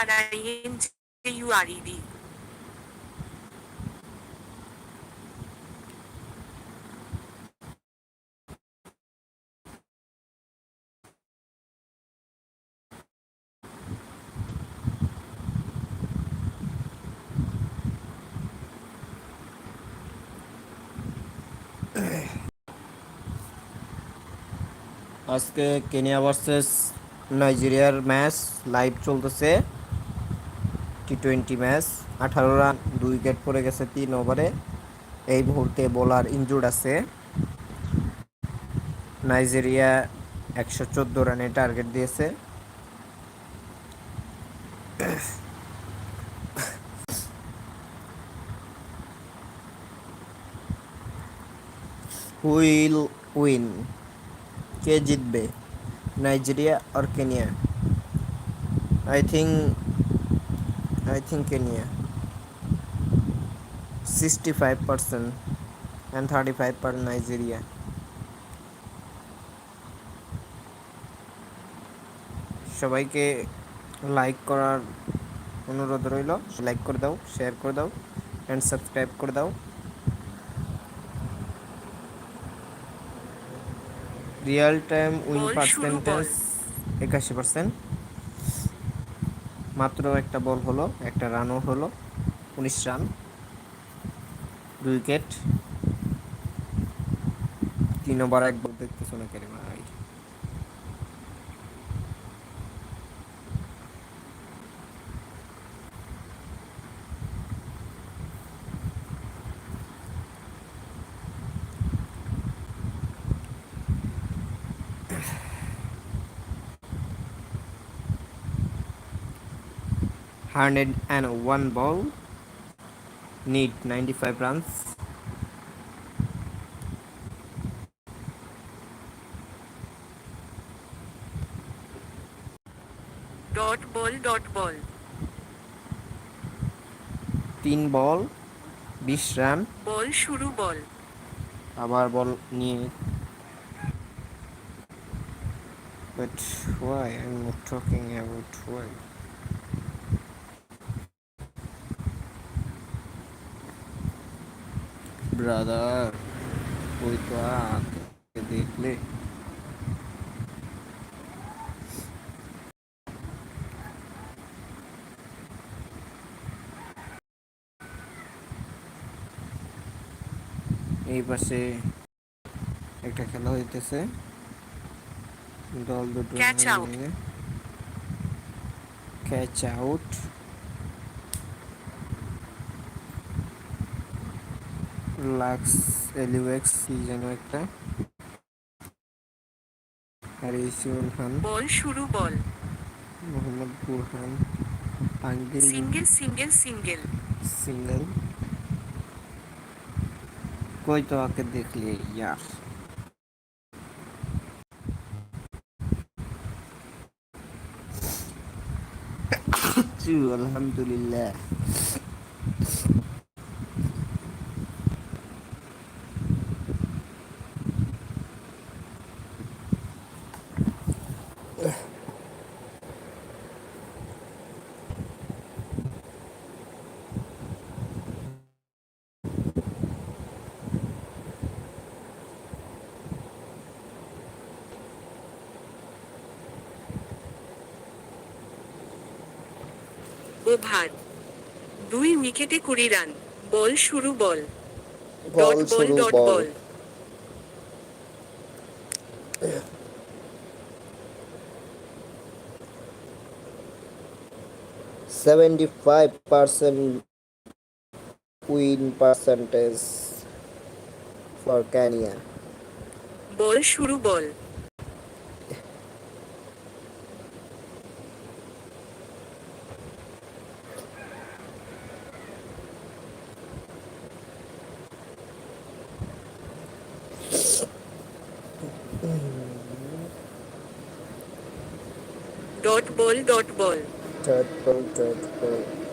R I N J U R E D আজকে Kenya versus নাইজেরিয়ার match live চলতেছে। T twenty match, আঠারো run, দুই wicket পড়ে গেছে তিন ওভারে। এই মুহূর্তে বোলার ইনজুর্ড আছে। নাইজেরিয়া একশো চোদ্দ রানে টার্গেট দিয়েছে। হুইল উইন কে জিতবে? Nigeria R Kenya I think I think Kenya sixty five percent and thirty five per Nigeria সবাইকে লাইক করার অনুরোধ রইল। লাইক করে দাও শেয়ার করে দাও অ্যান্ড সাবস্ক্রাইব করে দাও। Real time win percentage. একাশি পার্সেন্ট মাত্র একটা বল হলো একটা রানও হলো উনিশ রান দুই উইকেট তিন ওভার এক বল দেখতেছো না কেন ভাই? Hundred and one ball need 95 runs dot ball dot ball তিন বল বিশ রান বল শুরু বল আবার বল নিয়ে but why I'm not talking about why brother ওই তো আগে দেখলে এই পাশে একটা খেলা হইতেছে দল দুটো Catch out. Catch out lux এলিওয়েক্স কি যেন একটা আর ইসিউল খান বল শুরু বল মোহাম্মদ বুরহান আঙ্গিল সিঙ্গেল সিঙ্গেল সিঙ্গেল सिंगल कोई तो आके देख लिए यार चू अल्हम्दुलिल्लाह ওভার দুই উইকেটে কুড়ি রান বল শুরু বল বল ডট শুরু dot ball ball Seventy-five percent win percentage for Kenya. Ball শুরু ball dot ball dot ball. Dot ball dot ball.